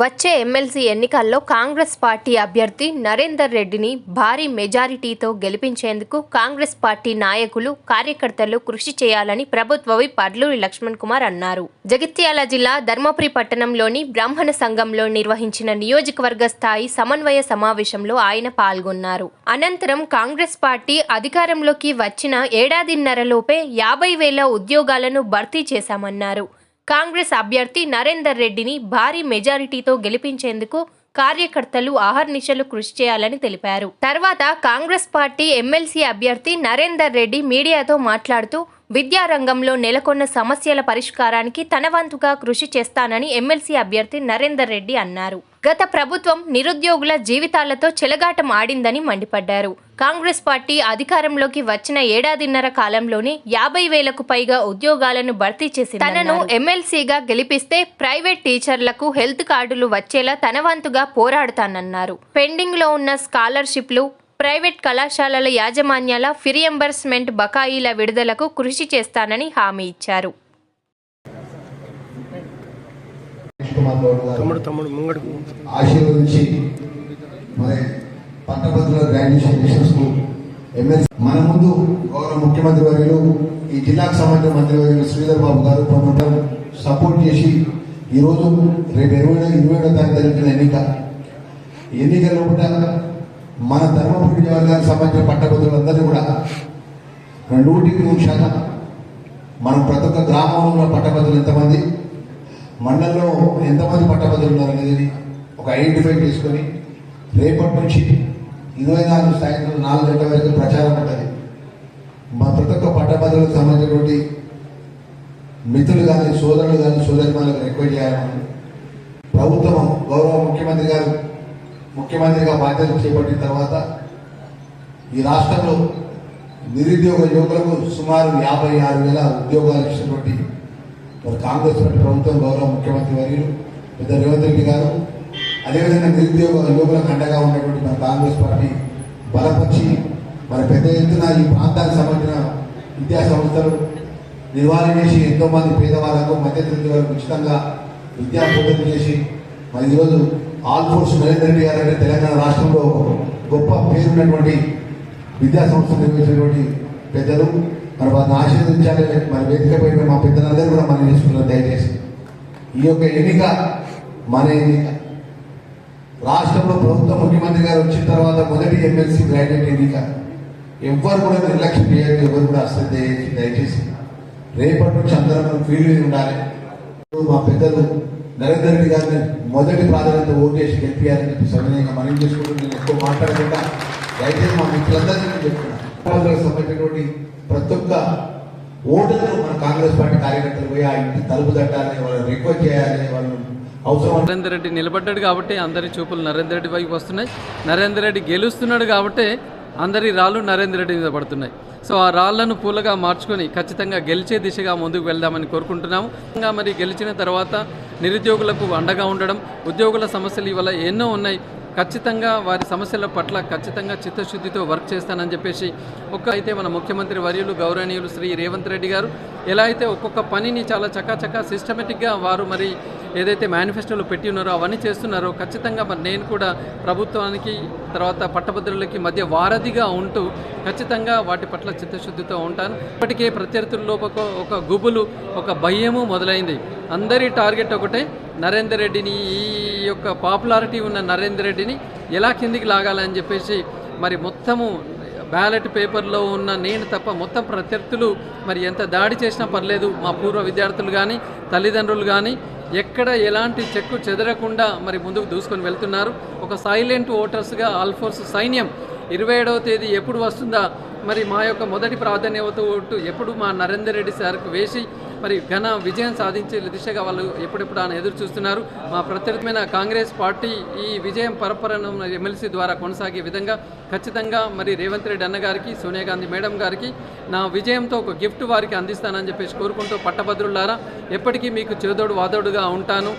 వచ్చే ఎమ్మెల్సీ ఎన్నికల్లో కాంగ్రెస్ పార్టీ అభ్యర్థి నరేందర్ రెడ్డిని భారీ మెజారిటీతో గెలిపించేందుకు కాంగ్రెస్ పార్టీ నాయకులు కార్యకర్తలు కృషి చేయాలని ప్రభుత్వ విప్ అడ్లూరి లక్ష్మణ్ కుమార్ అన్నారు. జగిత్యాల జిల్లా ధర్మపురి పట్టణంలోని బ్రాహ్మణ సంఘంలో నిర్వహించిన నియోజకవర్గ స్థాయి సమన్వయ సమావేశంలో ఆయన పాల్గొన్నారు. అనంతరం కాంగ్రెస్ పార్టీ అధికారంలోకి వచ్చిన ఏడాదిన్నరలోపే యాభై వేల ఉద్యోగాలను భర్తీ చేశామన్నారు. కాంగ్రెస్ అభ్యర్థి నరేందర్ రెడ్డిని భారీ మెజారిటీతో గెలిపించేందుకు కార్యకర్తలు ఆహర్నిశలు కృషి చేయాలని తెలిపారు. తర్వాత కాంగ్రెస్ పార్టీ ఎమ్మెల్సీ అభ్యర్థి నరేందర్ రెడ్డి మీడియాతో మాట్లాడుతూ విద్యారంగంలో నెలకొన్న సమస్యల పరిష్కారానికి తన వంతుగా కృషి చేస్తానని ఎమ్మెల్సీ అభ్యర్థి నరేందర్ రెడ్డి అన్నారు. గత ప్రభుత్వం నిరుద్యోగుల జీవితాలతో చెలగాటం ఆడిందని మండిపడ్డారు. కాంగ్రెస్ పార్టీ అధికారంలోకి వచ్చిన ఏడాదిన్నర కాలంలోనే యాభై వేలకు పైగా ఉద్యోగాలను భర్తీ చేసి తనను ఎమ్మెల్సీగా గెలిపిస్తే ప్రైవేట్ టీచర్లకు హెల్త్ కార్డులు వచ్చేలా తన వంతుగా పోరాడుతానన్నారు. పెండింగ్లో ఉన్న స్కాలర్షిప్లు ప్రైవేట్ కళాశాలల యాజమాన్యాల ఫిరియంబర్స్మెంట్ బకాయిల విడుదలకు కృషి చేస్తానని హామీ ఇచ్చారు. ఆశీర్వదించి మరి పట్టభద్రుల గ్రాడ్యుయేషన్ మన ముందు గౌరవ ముఖ్యమంత్రి వర్యులు ఈ జిల్లాకు సంబంధించిన మంత్రి వర్యులు శ్రీధర్ బాబు గారు సపోర్ట్ చేసి ఈరోజు రేపు ఇరవై ఇరవై ఏడో తారీఖు జరుగుతున్న ఎన్నిక. ఎన్నికల్లో కూడా మన ధర్మపురి నియోజకవర్గానికి సంబంధించిన పట్టభద్రులందరినీ కూడా నూటికి నూరు శాతం మనం ప్రతి ఒక్క గ్రామంలో పట్టభద్రులు ఎంతమంది మండలంలో ఎంతమంది పట్టభద్రులు ఉన్నారనేది ఒక ఐడెంటిఫై చేసుకొని రేపటి నుంచి ఇరవై నాలుగు సాయంత్రం నాలుగు గంటల వరకు ప్రచారం ఉంటుంది. మా ప్రతి ఒక్క పట్టభద్రులకు సంబంధించినటువంటి మిత్రులు కానీ సోదరులు కానీ సోదరిమాలకు రిక్వెస్ట్ చేయాలని ప్రభుత్వం గౌరవ ముఖ్యమంత్రి గారు ముఖ్యమంత్రిగా బాధ్యతలు చేపట్టిన తర్వాత ఈ రాష్ట్రంలో నిరుద్యోగ యువకులకు సుమారు యాభై ఆరు వేల ఉద్యోగాలు ఇచ్చినటువంటి మరి కాంగ్రెస్ పార్టీ ప్రభుత్వం గౌరవ ముఖ్యమంత్రి వర్యులు పెద్ద రేవంత్ రెడ్డి గారు. అదేవిధంగా నిరుద్యోగ యువకులకు అండగా ఉన్నటువంటి మన కాంగ్రెస్ పార్టీ బలపరిచి మరి పెద్ద ఎత్తున ఈ ప్రాంతానికి సంబంధించిన విద్యా సంస్థలు నిర్వహణ చేసి ఎంతోమంది పేదవాళ్ళకు పేదవాళ్ళకు మధ్యతరగతి వారికి ఉచితంగా విద్యా బోధన చేసి మరి ఈరోజు ఆల్ఫోర్స్ నరేంద్ర రెడ్డి గారు అంటే తెలంగాణ రాష్ట్రంలో గొప్ప పేరున్నటువంటి విద్యాసంస్థ నిర్వహించినటువంటి పెద్దలు. మరి వారిని ఆశీర్వదించాలి. మరి వేదికపై మా పెద్దలందరూ కూడా మనం చేసుకున్నారు దయచేసి ఈ యొక్క ఎన్నిక మన ఎన్నిక రాష్ట్రంలో ప్రభుత్వ ముఖ్యమంత్రి గారు వచ్చిన తర్వాత మొదటి ఎమ్మెల్సీ గ్రాడ్యుయేట్ ఎన్నిక. ఎవ్వరు కూడా నిర్లక్ష్యం చేయాలి ఎవరు కూడా అశ్రద్ధ దయచేసి రేపటి నుంచి అందరం ఫీల్డ్ ఉండాలి. మా పెద్దలు నరేందర్ రెడ్డి గారిని మొదటి ప్రాధాన్యత ఓటేసి గెలిపించాలని చెప్పి సవినయంగా మనం చేసుకుంటూ నేను ఎక్కువ మాట్లాడకుండా దయచేసి మా మిత్రులందరికీ నేను చెప్తున్నాను. సంబంధించినటువంటి ప్రతి ఒక్క ఓటర్లు మన కాంగ్రెస్ పార్టీ కార్యకర్తలు పోయి ఆ ఇంటి తలుపు తట్టాలని వాళ్ళని రిక్వెస్ట్ చేయాలని వాళ్ళు నరేందర్ రెడ్డి నిలబడ్డాడు కాబట్టి అందరి చూపులు నరేందర్ రెడ్డి వైపు వస్తున్నాయి. నరేందర్ రెడ్డి గెలుస్తున్నాడు కాబట్టి అందరి రాళ్ళు నరేందర్ రెడ్డి మీద పడుతున్నాయి. సో ఆ రాళ్ళను పూలగా మార్చుకొని ఖచ్చితంగా గెలిచే దిశగా ముందుకు వెళ్దామని కోరుకుంటున్నాము. ఇంకా మరి గెలిచిన తర్వాత నిరుద్యోగులకు అండగా ఉండడం ఉద్యోగుల సమస్యలు ఇవాళ ఎన్నో ఉన్నాయి. ఖచ్చితంగా వారి సమస్యల పట్ల ఖచ్చితంగా చిత్తశుద్ధితో వర్క్ చేస్తానని చెప్పేసి ఒక్క అయితే మన ముఖ్యమంత్రి వర్యులు గౌరవనీయులు శ్రీ రేవంత్ రెడ్డి గారు. ఎలా అయితే ఒక్కొక్క పనిని చాలా చకాచకా సిస్టమేటిక్గా వారు మరి ఏదైతే మేనిఫెస్టోలో పెట్టి ఉన్నారో అవన్నీ చేస్తున్నారో ఖచ్చితంగా మరి నేను కూడా ప్రభుత్వానికి తర్వాత పట్టభద్రులకి మధ్య వారధిగా ఉంటూ ఖచ్చితంగా వాటి పట్ల చిత్తశుద్ధితో ఉంటాను. ఇప్పటికే ప్రత్యర్థుల లోపల ఒక గుబులు ఒక భయము మొదలైంది. అందరి టార్గెట్ ఒకటే నరేందర్ రెడ్డిని ఈ యొక్క పాపులారిటీ ఉన్న నరేందర్ రెడ్డిని ఎలా కిందికి లాగాలని చెప్పేసి మరి మొత్తము బ్యాలెట్ పేపర్లో ఉన్న నేను తప్ప మొత్తం ప్రత్యర్థులు మరి ఎంత దాడి చేసినా పర్లేదు. మా పూర్వ విద్యార్థులు కానీ తల్లిదండ్రులు కానీ ఎక్కడ ఎలాంటి చెక్కు చెదరకుండా మరి ముందుకు దూసుకొని వెళ్తున్నారు. ఒక సైలెంట్ ఓటర్స్గా ఆల్ఫోర్స్ సైన్యం ఇరవై ఏడవ తేదీ ఎప్పుడు వస్తుందా? మరి మా యొక్క మొదటి ప్రాధాన్యత ఓటు ఎప్పుడు మా నరేందర్ రెడ్డి సార్కు వేసి మరి ఘన విజయం సాధించే దిశగా వాళ్ళు ఎప్పుడెప్పుడు ఆయన ఎదురు చూస్తున్నారు. మా ప్రత్యేకమైన కాంగ్రెస్ పార్టీ ఈ విజయం పరపరను ఎమ్మెల్సీ ద్వారా కొనసాగే విధంగా ఖచ్చితంగా మరి రేవంత్ రెడ్డి అన్న గారికి సోనియా గాంధీ మేడం గారికి నా విజయంతో ఒక గిఫ్ట్ వారికి అందిస్తానని చెప్పేసి కోరుకుంటూ పట్టభద్రులారా ఎప్పటికీ మీకు చేదోడు వాదోడుగా ఉంటాను.